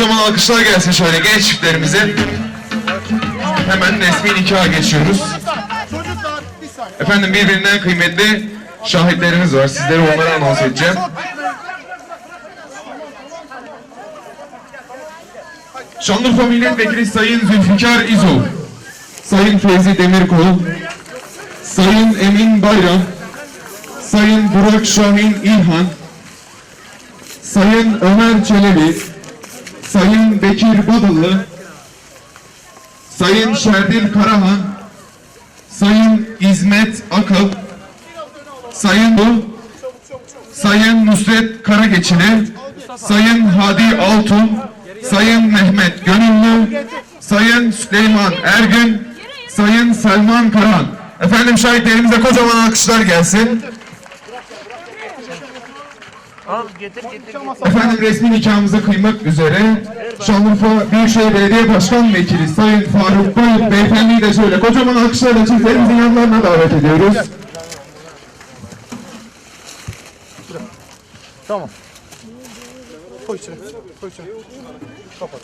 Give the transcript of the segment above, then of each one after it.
kocaman alkışlar gelsin şöyle genç çiftlerimize. Hemen resmi nikaha geçiyoruz. Efendim birbirinden kıymetli şahitlerimiz var. Sizlere onları anons edeceğim. Şanlıurfa Milletvekili Sayın Zülfikar İzol, Sayın Fevzi Demirkol, Sayın Emin Bayram, Sayın Burak Şahin İlhan, Sayın Ömer Çelebi, Sayın Bekir Badıllı, Sayın Şerdil Karahan, Sayın İzmet Akıl, Sayın Bu, Sayın Nusret Karageçili, Sayın Hadi Altun, Sayın Mehmet Gönüllü, Sayın Süleyman Ergün, Sayın Selman Karahan. Efendim şahitlerimize kocaman alkışlar gelsin. Efendim resmi nikahımıza kıymak üzere Şanlıurfa Büyükşehir Belediye Başkan Vekili Sayın Faruk Bayık Beyefendi'yi de şöyle kocaman alkışlarla çiftlerimizin yanlarına davet ediyoruz. Tamam. Koy içine. Koy içine. Kapat.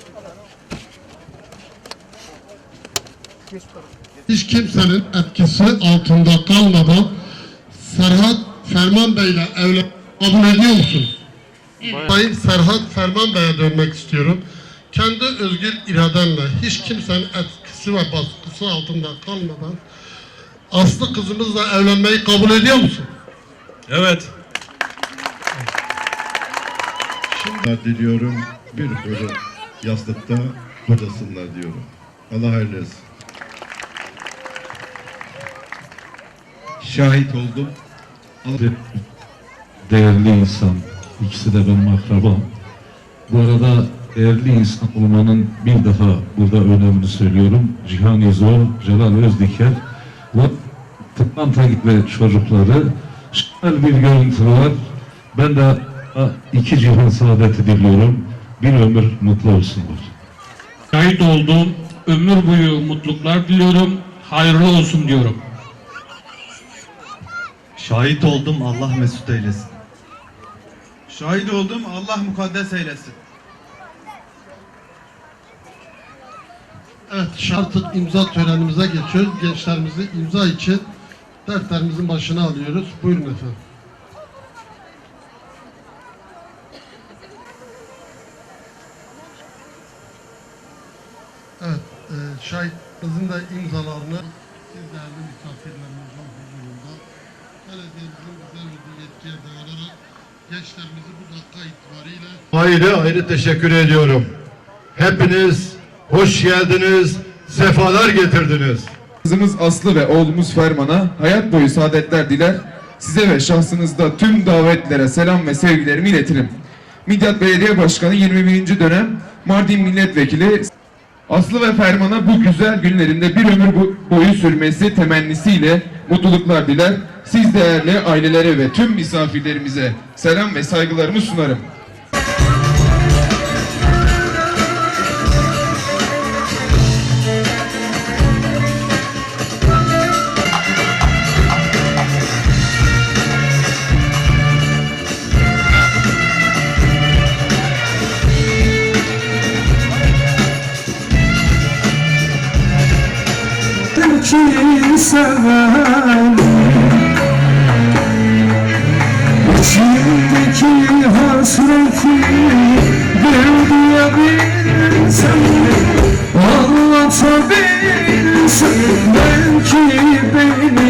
Hiç kimsenin etkisi altında kalmadan Serhat Ferman Bey ile evlen kabul ediyor musun? Sayın Serhat Ferman Bey'e dönmek istiyorum. Kendi özgür iradenle hiç kimsenin etkisi ve baskısı altında kalmadan Aslı kızımızla evlenmeyi kabul ediyor musun? Evet. Şimdi diliyorum bir koca yastıkta kocasınlar diyorum. Allah hayırlı etsin. Şahit oldum. Değerli insan. İkisi de benim akrabam. Bu arada değerli insan olmanın bir daha burada önemli söylüyorum. Cihan İzol, Celal Özdiker ve Tıkman Tagit ve çocukları şöyle bir görüntü var. Ben de iki cihan saadeti diliyorum. Bir ömür mutlu olsunlar. Şahit olduğum ömür boyu mutluluklar diliyorum. Hayırlı olsun diyorum. Şahit oldum Allah mesut eylesin. Şahit oldum Allah mukaddes eylesin. Evet, artık imza törenimize geçiyoruz. Gençlerimizi imza için defterimizin başına alıyoruz. Buyurun efendim. Evet, e, şahitimizin de imzalarını siz değerli misafirlerimizin huzurunda belediyemizin bize verdiği yetkiye dayanarak gençlerimizi bu dakika itibariyle Ayrı ayrı teşekkür ediyorum. Hepiniz hoş geldiniz, sefalar getirdiniz. Kızımız Aslı ve oğlumuz Ferman'a hayat boyu saadetler diler. Size ve şahsınızda tüm davetlere selam ve sevgilerimi iletirim. Midyat Belediye Başkanı 21. dönem Mardin Milletvekili Aslı ve Ferman'a bu güzel günlerinde bir ömür bo- boyu sürmesi temennisiyle mutluluklar diler. Siz değerli ailelere ve tüm misafirlerimize selam ve saygılarımı sunarım. Severim İçimdeki hasreti bir duyabilsem Anlatabilsem belki benim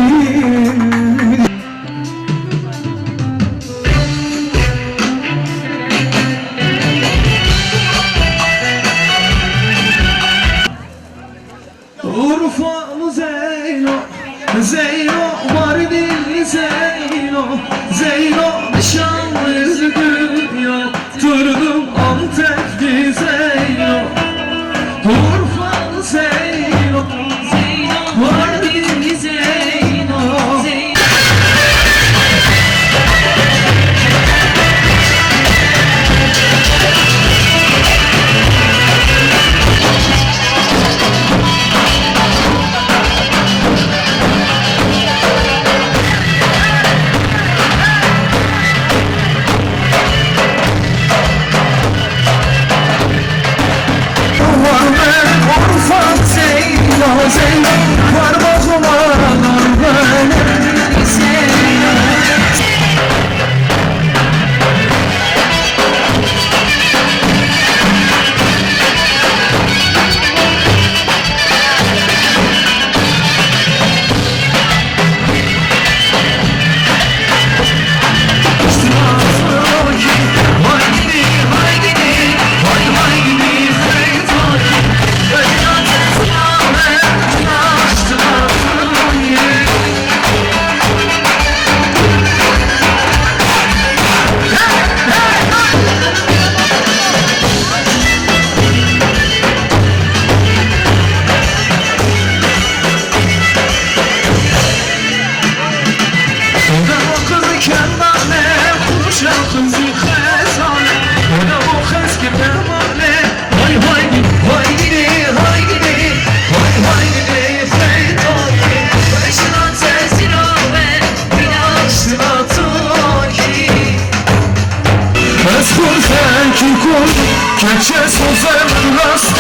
Keçe sözem rast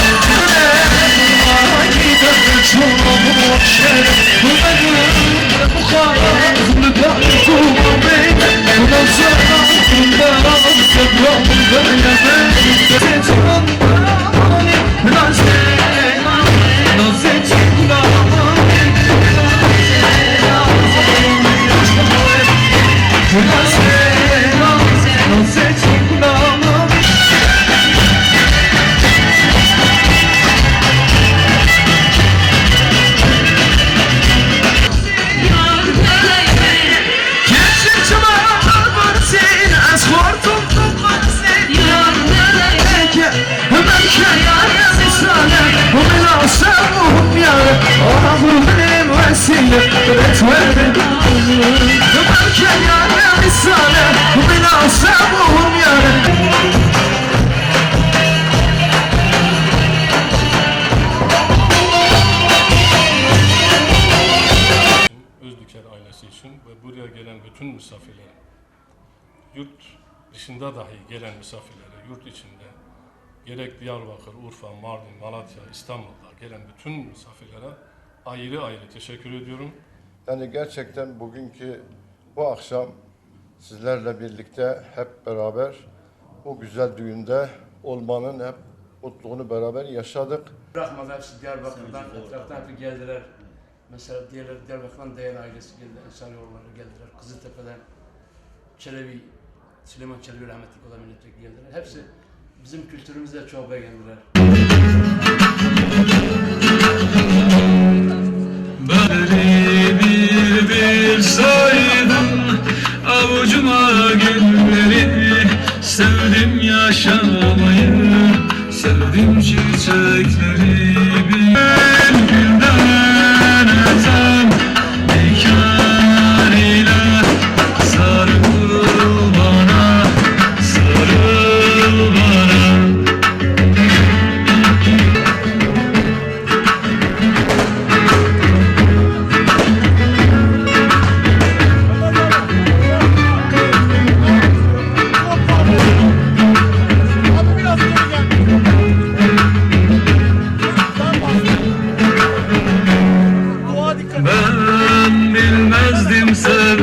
Thank you. Özdüker ailesi için ve buraya gelen bütün misafirlere, yurt dışında dahi gelen misafirlere, yurt içinde gerek Diyarbakır, Urfa, Mardin, Malatya, İstanbul'da gelen bütün misafirlere ayrı ayrı teşekkür ediyorum. Yani gerçekten bugünkü bu akşam sizlerle birlikte hep beraber bu güzel düğünde olmanın hep mutluluğunu beraber yaşadık. Bırakmadan hepsi Diyarbakır'dan, etraftan hep geldiler. Mesela diğerleri Diyarbakır'dan Değer ailesi geldi, Ensar yolları geldiler. Kızıltepe'den Çelebi, Süleyman Çelebi rahmetli olan milletvekili geldiler. Hepsi bizim kültürümüzle çok beğendiler. Bir saydın Avucuma gülleri Sevdim yaşamayı Sevdim çiçekleri Bir Ben bilmezdim sevmeyi